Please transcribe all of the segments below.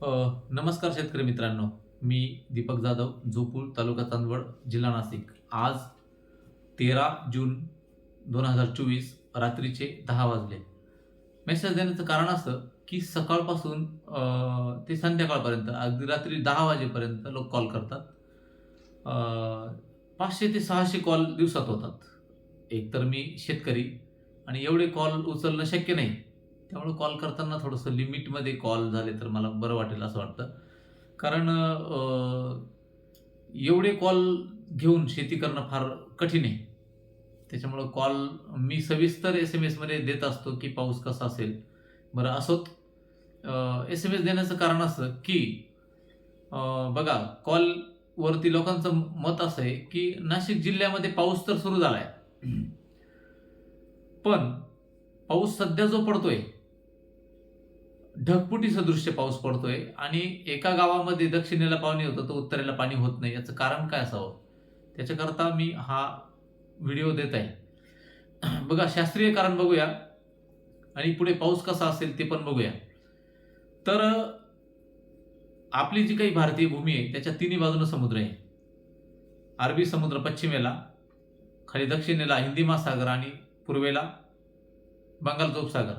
नमस्कार शेतकरी मित्रांनो. मी दीपक जाधव जोपूर तालुका चांदवड जिल्हा नाशिक. आज तेरा जून दोन हजार चोवीस रात्रीचे दहा वाजले. मेसेज देण्याचं कारण असं की सकाळपासून ते संध्याकाळपर्यंत अगदी रात्री दहा वाजेपर्यंत लोक कॉल करतात. पाचशे ते सहाशे कॉल दिवसात होतात. एकतर मी शेतकरी आणि एवढे कॉल उचलणं शक्य नाही. त्यामुळे कॉल करताना थोडंसं लिमिटमध्ये कॉल झाले तर मला बरं वाटेल असं वाटतं. कारण एवढे कॉल घेऊन शेती करणं फार कठीण आहे. त्याच्यामुळं कॉल मी सविस्तर एस एम एसमध्ये देत असतो की पाऊस कसा असेल. बरं असोत एस एम एस देण्याचं कारण असं की बघा कॉलवरती लोकांचं मत असं आहे की नाशिक जिल्ह्यामध्ये पाऊस तर सुरू झाला आहे पण पाऊस सध्या जो पडतोय ढगपुटी सदृश्य पाऊस पडतोय आणि एका गावामध्ये दक्षिणेला पाणी होतं तर उत्तरेला पाणी होत नाही. याचं कारण काय असावं? त्याच्याकरता मी हा व्हिडिओ देत आहे. बघा शास्त्रीय कारण बघूया आणि पुढे पाऊस कसा असेल ते पण बघूया. तर आपली जी काही भारतीय भूमी आहे त्याच्या तिन्ही बाजूनं समुद्र आहे. अरबी समुद्र पश्चिमेला खाली दक्षिणेला हिंदी महासागर आणि पूर्वेला बंगालचा उपसागर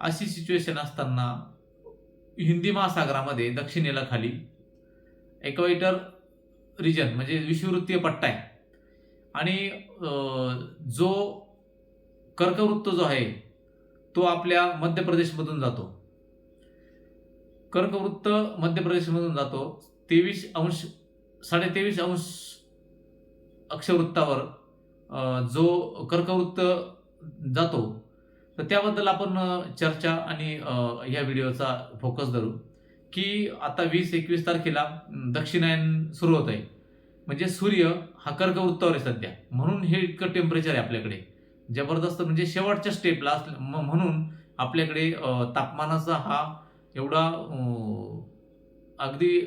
अशी सिच्युएशन असताना हिंदी महासागरामध्ये दक्षिणेला खाली एक्वेटर रिजन म्हणजे विषुववृत्तीय पट्टा आहे. आणि जो कर्कवृत्त जो आहे तो आपल्या मध्य प्रदेशमधून जातो. कर्कवृत्त मध्य प्रदेशमधून जातो तेवीस अंश साडेतेवीस अंश अक्षवृत्तावर जो कर्कवृत्त जातो तर त्याबद्दल आपण चर्चा आणि ह्या व्हिडिओचा फोकस धरू की आता वीस एकवीस तारखेला दक्षिणायन सुरू होत आहे. म्हणजे सूर्य हा कर्कवृत्तावर आहे सध्या. म्हणून हे इतकं टेम्परेचर आहे आपल्याकडे. जबरदस्त म्हणजे शेवटच्या स्टेपला म्हणून आपल्याकडे तापमानाचा हा एवढा अगदी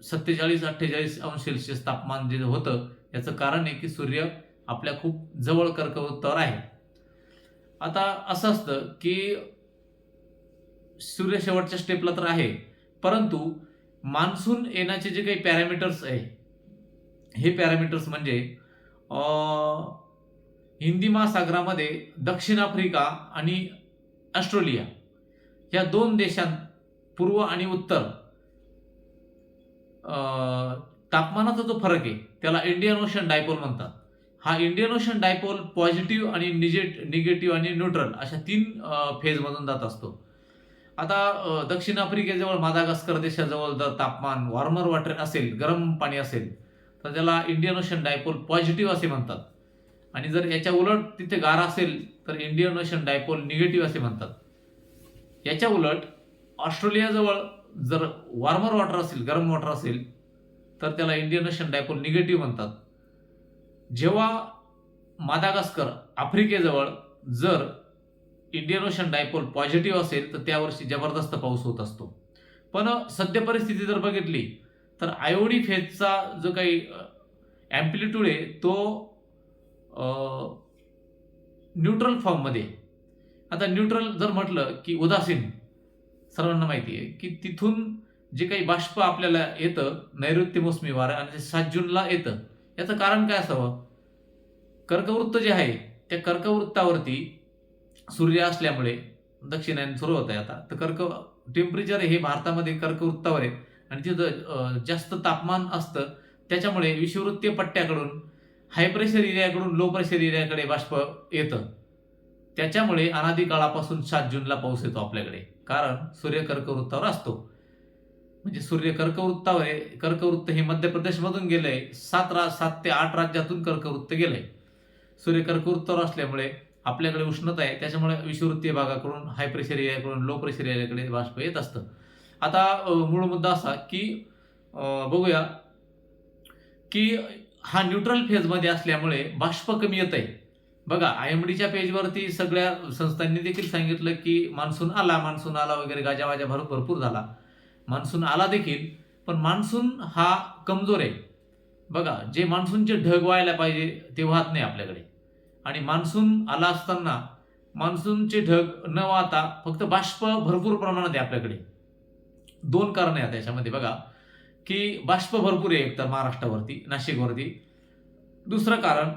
सत्तेचाळीस अठ्ठेचाळीस अंश सेल्सिअस तापमान जे होतं याचं कारण आहे की सूर्य आपल्या खूप जवळ कर्कवृत्तावर आहे. आता असं असतं की सूर्य शेवटच्या स्टेपला तर आहे परंतु मान्सून येण्याचे जे काही पॅरामीटर्स आहे हे पॅरामीटर्स म्हणजे हिंदी महासागरामध्ये दक्षिण आफ्रिका आणि ऑस्ट्रेलिया या दोन देशांत पूर्व आणि उत्तर तापमानाचा जो फरक आहे त्याला इंडियन ओशन डायपोल म्हणतात. हा इंडियन ओशन डायपोल पॉझिटिव्ह आणि निजेट निगेटिव्ह आणि न्यूट्रल अशा तीन फेजमधून जात असतो. आता दक्षिण आफ्रिकेजवळ मादागास्कर देशाजवळ जर तापमान वॉर्मर वॉटर असेल गरम पाणी असेल तर त्याला इंडियन ओशन डायपोल पॉझिटिव्ह असे म्हणतात. आणि जर याच्या उलट तिथे गार असेल तर इंडियन ओशन डायपोल निगेटिव्ह असे म्हणतात. याच्या उलट ऑस्ट्रेलियाजवळ जर वॉर्मर वॉटर असेल गरम वॉटर असेल तर त्याला इंडियन ओशन डायपोल निगेटिव्ह म्हणतात. जेव्हा मादागास्कर आफ्रिकेजवळ जर इंडियन ओशन डायपोल पॉझिटिव्ह असेल तर त्यावर्षी जबरदस्त पाऊस होत असतो. पण सद्य परिस्थिती जर बघितली तर आयोडी फेजचा जो काही ॲम्प्लिट्यूड आहे तो न्यूट्रल फॉर्ममध्ये आता न्यूट्रल जर म्हटलं की उदासीन सर्वांना माहिती आहे की तिथून जे काही बाष्प आपल्याला येतं नैऋत्य मोसमी वारं आणि ते सात जूनला येतं याचं कारण काय असावं? कर्कवृत्त जे आहे त्या कर्कवृत्तावरती सूर्य असल्यामुळे दक्षिणायन सुरू होत आहे आता. तर कर्क टेम्परेचर हे भारतामध्ये कर्कवृत्तावर आहे. आणि तिथं जास्त तापमान असतं. त्याच्यामुळे विषुववृत्तीय पट्ट्याकडून हाय प्रेशर एरियाकडून लो प्रेशर एरियाकडे बाष्प येतं. त्याच्यामुळे अनादी काळापासून सात जूनला पाऊस येतो आपल्याकडे. कारण सूर्य कर्कवृत्तावर असतो. म्हणजे सूर्य कर्कवृत्तावर आहे कर्कवृत्त हे मध्य प्रदेशमधून गेलंय. सात रा सात ते आठ राज्यातून कर्कवृत्त गेलंय. सूर्य कर्कवृत्तावर असल्यामुळे आपल्याकडे उष्णता आहे त्याच्यामुळे विषुववृत्तीय भागाकडून हाय प्रेशर एरियाकडून लो प्रेशर एरियाकडे बाष्प येत असतं. आता मूळ मुद्दा असा की बघूया की हा न्यूट्रल फेजमध्ये असल्यामुळे बाष्प कमी येत आहे बघा आय एम डीच्या पेजवरती सगळ्या संस्थांनी देखील सांगितलं की मान्सून आला मान्सून आला वगैरे गाजावाजा भर भरपूर झाला. मान्सून आला देखील पण मान्सून हा कमजोर आहे. बघा जे मान्सूनचे ढग व्हायला पाहिजे ते वाहत नाही आपल्याकडे. आणि मान्सून आला असताना मान्सूनचे ढग न वाहता फक्त बाष्प भरपूर प्रमाणात आहे आपल्याकडे. दोन कारण आहेत याच्यामध्ये बघा की बाष्प भरपूर आहे एकतर महाराष्ट्रावरती नाशिकवरती. दुसरं कारण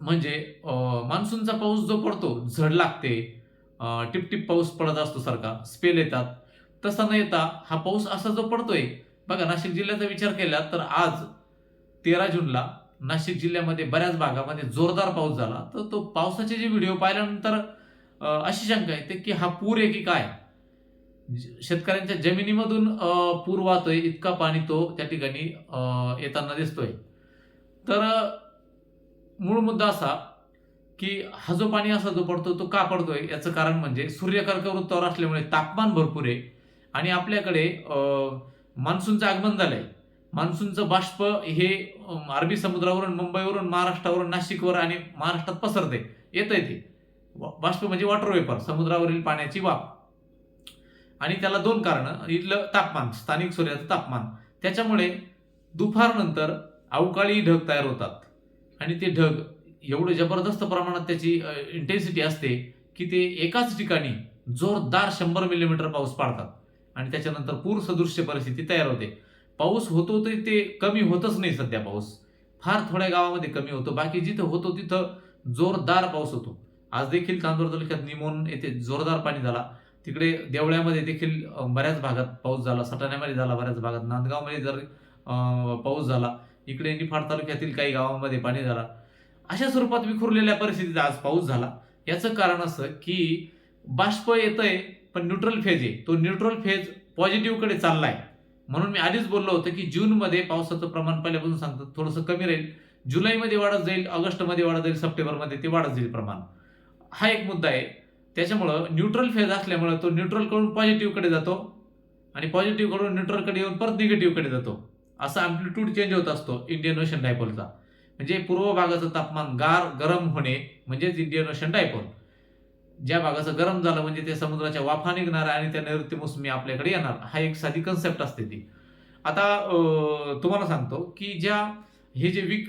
म्हणजे मान्सूनचा पाऊस जो पडतो झड लागते टिपटिप पाऊस पडत असतो सारखा स्पेल येतात. तसा न येता हा पाऊस असा जो पडतोय बघा नाशिक जिल्ह्याचा विचार केला तर आज तेरा जूनला नाशिक जिल्ह्यामध्ये बऱ्याच भागामध्ये जोरदार पाऊस झाला. तर तो पावसाचे जे व्हिडिओ पाहिल्यानंतर अशी शंका येते की हा पूर आहे की काय? शेतकऱ्यांच्या जमिनीमधून पूर वाहतोय इतका पाणी तो त्या ठिकाणी येताना दिसतोय. तर मूळ मुद्दा असा की हा जो पाणी असा जो पडतो तो का पडतोय? याचं कारण म्हणजे सूर्यकर्क वृत्तावर असल्यामुळे तापमान भरपूर आहे. आणि आपल्याकडे मान्सूनचं आगमन झालंय. मान्सूनचं बाष्प हे अरबी समुद्रावरून मुंबईवरून महाराष्ट्रावरून नाशिकवर आणि महाराष्ट्रात पसरते येतंय ते. बाष्प म्हणजे वॉटर वेपर समुद्रावरील पाण्याची वाफ. आणि त्याला दोन कारण. इथलं तापमान स्थानिक सूर्याचं तापमान. त्याच्यामुळे दुपारनंतर अवकाळी ढग तयार होतात. आणि ते ढग एवढं जबरदस्त प्रमाणात त्याची इंटेन्सिटी असते की ते एकाच ठिकाणी जोरदार शंभर मिलीमीटर पाऊस पाडतात. आणि त्याच्यानंतर पूर सदृश्य परिस्थिती तयार होते. पाऊस होतो तरी ते कमी होतच नाही सध्या पाऊस. फार थोड्या गावामध्ये कमी होतो. बाकी जिथं होतो तिथं जोरदार पाऊस होतो. आज देखील चांदूर तालुक्यात निमोन येथे जोरदार पाणी झाला. तिकडे देवळ्यामध्ये देखील बऱ्याच भागात पाऊस झाला. सटाण्यामध्ये झाला बऱ्याच भागात. नांदगावमध्ये जर पाऊस झाला इकडे निफाड तालुक्यातील काही गावांमध्ये पाणी झाला. अशा स्वरूपात विखुरलेल्या परिस्थितीत आज पाऊस झाला. याचं कारण असं की बाष्प येतंय पण न्यूट्रल फेज आहे. तो न्यूट्रल फेज पॉझिटिव्हकडे चाललाय. म्हणून मी आधीच बोललो होतं की जूनमध्ये पावसाचं प्रमाण पहिल्यापासून सांगतो थोडंसं कमी राहील. जुलैमध्ये वाढत जाईल ऑगस्टमध्ये वाढत जाईल सप्टेंबरमध्ये ते वाढत जाईल प्रमाण. हा एक मुद्दा आहे. त्याच्यामुळं न्यूट्रल फेज असल्यामुळं तो न्यूट्रलकडून पॉझिटिव्हकडे जातो आणि पॉझिटिव्हकडून न्यूट्रलकडे येऊन परत निगेटिव्हकडे जातो. असा अँप्लिट्यूड चेंज होत असतो इंडियन ओशन डायपोलचा म्हणजे पूर्व भागाचं तापमान गार गरम होणे म्हणजेच इंडियन ओशन डायपोल ज्या भागाचं गरम झालं म्हणजे ते समुद्राच्या वाफा निघणार आणि त्या नैऋत्य मोसमी आपल्याकडे येणार. हा एक साधी कन्सेप्ट असते ती. आता तुम्हाला सांगतो की ज्या हे जे वीक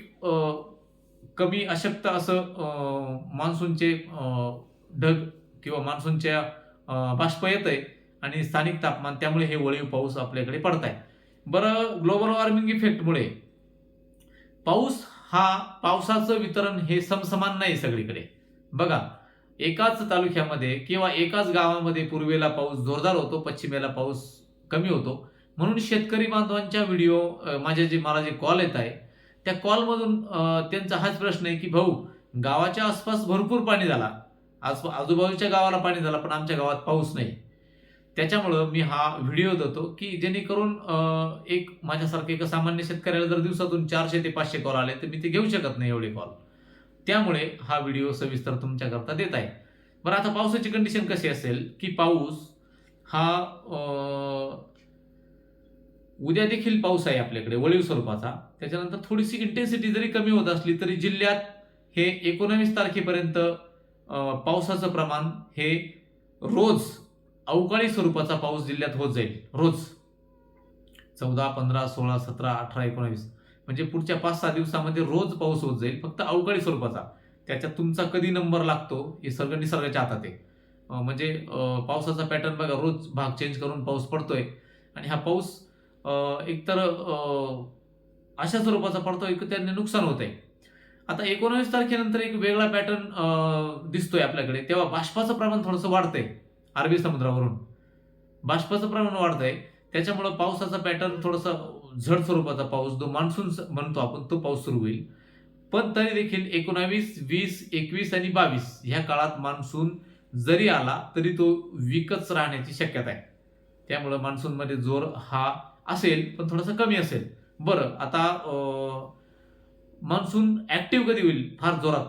कमी अशक्त असं अं, मान्सूनचे ढग किंवा मान्सूनच्या बाष्प येत आहे आणि स्थानिक तापमान त्यामुळे हे वळीव पाऊस आपल्याकडे पडत आहे बरं ग्लोबल वॉर्मिंग इफेक्टमुळे पाऊस हा पावसाचं वितरण हे समसमान नाही सगळीकडे. बघा एकाच तालुक्यामध्ये किंवा एकाच गावामध्ये पूर्वेला पाऊस जोरदार होतो पश्चिमेला पाऊस कमी होतो. म्हणून शेतकरी बांधवांच्या व्हिडिओ माझे जे मला जे कॉल येत आहे त्या कॉलमधून त्यांचा हाच प्रश्न आहे की भाऊ गावाच्या आसपास भरपूर पाणी झाला. आज आजूबाजूच्या गावाला पाणी झाला पण आमच्या गावात पाऊस नाही. त्याच्यामुळं मी हा व्हिडिओ देतो की जेणेकरून एक माझ्यासारखे एका सामान्य शेतकऱ्याला जर दिवसातून चारशे ते पाचशे कॉल आले तर मी ते घेऊ शकत नाही एवढे कॉल. त्यामुळे हा व्हिडिओ सविस्तर तुमच्याकरता देत आहे. बरं आता पावसाची कंडिशन कशी असेल की पाऊस हा उद्या देखील पाऊस आहे आपल्याकडे वळीव स्वरूपाचा. त्याच्यानंतर थोडीशी इंटेन्सिटी जरी कमी होत असली तरी जिल्ह्यात हे एकोणावीस तारखेपर्यंत पावसाचं प्रमाण हे रोज अवकाळी स्वरूपाचा पाऊस जिल्ह्यात होत जाईल. रोज. चौदा पंधरा सोळा सतरा अठरा एकोणावीस. म्हणजे पुढच्या पाच सहा दिवसामध्ये रोज पाऊस होत जाईल फक्त अवकाळी स्वरूपाचा. त्याच्यात तुमचा कधी नंबर लागतो हे सगळं निसर्गाच्या हातात आहे. म्हणजे पावसाचा पॅटर्न बघा रोज भाग चेंज करून पाऊस पडतोय आणि हा पाऊस एकतर अशा स्वरूपाचा पडतोय की त्याने नुकसान होत आहे. आता एकोणावीस तारखेनंतर एक वेगळा पॅटर्न दिसतोय आपल्याकडे. तेव्हा बाष्पाचं प्रमाण थोडंसं वाढतंय अरबी समुद्रावरून. बाष्पाचं प्रमाण वाढतंय. त्याच्यामुळं पावसाचा पॅटर्न थोडंसं झड स्वरूपाचा पाऊस जो मान्सून स- म्हणतो आपण तो पाऊस सुरू होईल. पण तरी देखील एकोणावीस वीस एकवीस आणि बावीस ह्या काळात मान्सून जरी आला तरी तो विकच राहण्याची शक्यता आहे. त्यामुळं मान्सूनमध्ये जोर हा असेल पण थोडासा कमी असेल. बरं आता मान्सून ॲक्टिव्ह कधी होईल? फार जोरात.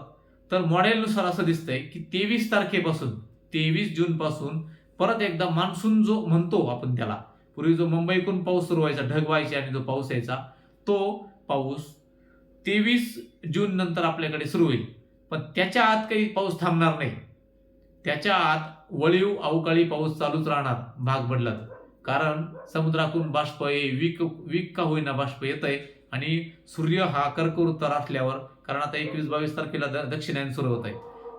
तर मॉडेलनुसार असं दिसतंय की तेवीस तारखेपासून तेवीस जूनपासून परत एकदा मान्सून जो म्हणतो आपण त्याला पूर्वी जो मुंबईकडून पाऊस सुरू व्हायचा ढग व्हायचे आणि जो पाऊस यायचा तो पाऊस तेवीस जून नंतर आपल्याकडे सुरू होईल. पण त्याच्या आत काही पाऊस थांबणार नाही. त्याच्या आत वळीव अवकाळी पाऊस चालूच राहणार भाग बदलत. कारण समुद्रातून बाष्प हे वीक वीक का होईना बाष्प येत आहे आणि सूर्य हा कर्कवृत्तावर असल्यावर कारण आता एकवीस बावीस तारखेला द- दक्षिणायन सुरू होत आहे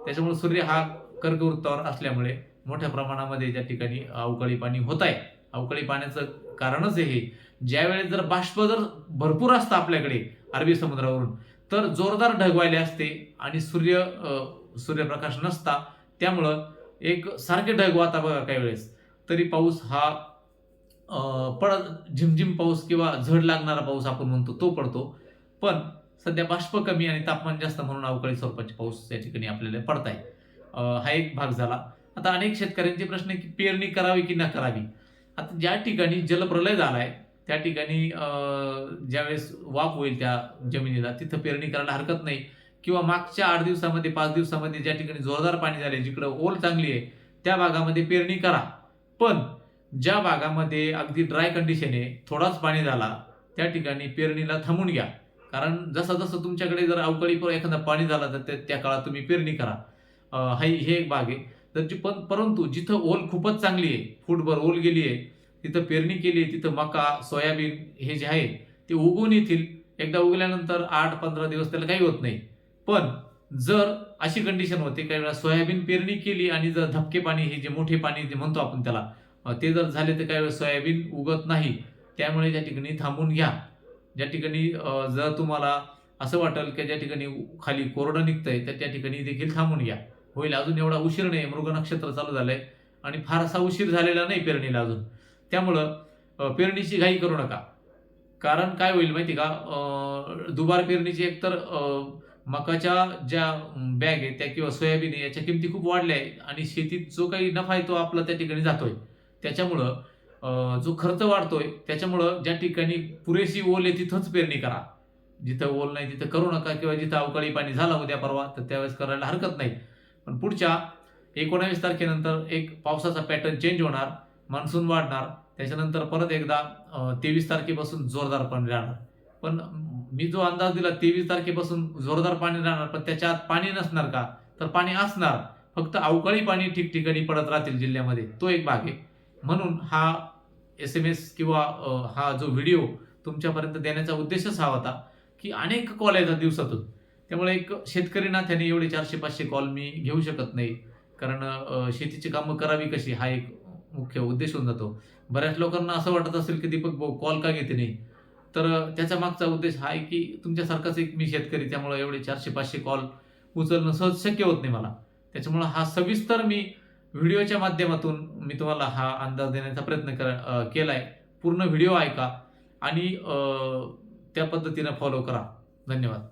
त्याच्यामुळे सूर्य हा कर्कवृत्तावर असल्यामुळे मोठ्या प्रमाणामध्ये त्या ठिकाणी अवकाळी पाणी होत आहे अवकाळी पाण्याचं कारणच आहे हे. ज्यावेळेस जर बाष्प जर भरपूर असतं आपल्याकडे अरबी समुद्रावरून तर जोरदार ढगवायले असते आणि सूर्य सूर्यप्रकाश नसता. त्यामुळं एक सारखे ढग वाहता बघा काही वेळेस. तरी पाऊस हा पड झिमझिम पाऊस किंवा झड लागणारा पाऊस आपण म्हणतो तो पडतो. पण सध्या बाष्प कमी आणि तापमान जास्त म्हणून अवकाळी स्वरूपाचे पाऊस या ठिकाणी आपल्याला पडताय हा एक भाग झाला. आता अनेक शेतकऱ्यांचे प्रश्न आहे की पेरणी करावी की न करावी? आता ज्या ठिकाणी जलप्रलय झालाय त्या ठिकाणी ज्यावेळेस वाफ होईल त्या जमिनीला तिथं पेरणी करायला हरकत नाही. किंवा मागच्या आठ दिवसामध्ये पाच दिवसामध्ये ज्या ठिकाणी जोरदार पाणी झाले जिकडं ओल चांगली आहे त्या भागामध्ये पेरणी करा. पण ज्या भागामध्ये अगदी ड्राय कंडिशन आहे थोडाच पाणी झाला त्या ठिकाणी पेरणीला थांबून घ्या. कारण जसं जसं तुमच्याकडे जर अवकाळी एखादा पाणी झाला तर त्या- त्या काळात तुम्ही पेरणी करा. अं, हे एक भाग आहे. तर जी पण परंतु जिथं ओल खूपच चांगली आहे फूटभर ओल गेली आहे तिथं पेरणी केली आहे तिथं मका सोयाबीन हे जे आहे ते उगवून येतील. एकदा उगल्यानंतर आठ पंधरा दिवस त्याला काही होत नाही. पण जर अशी कंडिशन होते काही वेळा सोयाबीन पेरणी केली आणि जर धपके पाणी हे जे मोठे पाणी जे म्हणतो आपण त्याला ते जर झाले तर काही वेळेस सोयाबीन उगत नाही. त्यामुळे त्या ठिकाणी थांबून घ्या. ज्या ठिकाणी जर तुम्हाला असं वाटेल की ज्या ठिकाणी खाली कोरडं निघतंय तर त्या ठिकाणी देखील थांबून घ्या. होईल. अजून एवढा उशीर नाही. मृग नक्षत्र चालू झालंय. आणि फारसा उशीर झालेला नाही पेरणीला अजून. त्यामुळं पेरणीची घाई करू नका. कारण काय होईल माहिती का? दुबार पेरणीची एकतर मकाच्या ज्या बॅग आहे त्या किंवा सोयाबीन आहे याच्या किमती खूप वाढल्या आहे आणि शेतीत जो काही नफा आहे तो आपला त्या ठिकाणी जातोय. त्याच्यामुळं जो खर्च वाढतोय त्याच्यामुळं ज्या ठिकाणी पुरेशी ओल आहे तिथंच पेरणी करा. जिथं ओल नाही तिथं करू नका किंवा जिथं अवकाळी पाणी झाला उद्या परवा तर त्यावेळेस करायला हरकत नाही. पण पुढच्या एकोणावीस तारखेनंतर एक पावसाचा पॅटर्न चेंज होणार मान्सून वाढणार त्याच्यानंतर परत एकदा तेवीस तारखेपासून जोरदार पाणी राहणार. पण मी जो अंदाज दिला तेवीस तारखेपासून जोरदार पाणी राहणार पण त्याच्यात पाणी नसणार का? तर पाणी असणार. फक्त अवकाळी पाणी ठिकठिकाणी पडत राहतील जिल्ह्यामध्ये. तो एक भाग आहे. म्हणून हा एस एम एस किंवा हा जो व्हिडिओ तुमच्यापर्यंत देण्याचा उद्देशच हा होता की अनेक कॉल येतात दिवसातून. त्यामुळे एक शेतकरी नात्याने एवढे चारशे पाचशे कॉल मी घेऊ शकत नाही. कारण शेतीची कामं करावी कशी? हा एक मुख्य उद्देश होऊन जातो. बऱ्याच लोकांना असं वाटत असेल की दीपक भाऊ कॉल का घेते नाही? तर त्याच्या मागचा उद्देश हा आहे की तुमच्यासारखाच एक मी शेतकरी त्यामुळे एवढे चारशे पाचशे कॉल उचलणं सहज शक्य होत नाही मला. त्याच्यामुळं हा सविस्तर मी व्हिडिओच्या माध्यमातून मी तुम्हाला हा अंदाज देण्याचा प्रयत्न कर केला आहे पूर्ण व्हिडिओ ऐका आणि त्या पद्धतीनं फॉलो करा. धन्यवाद.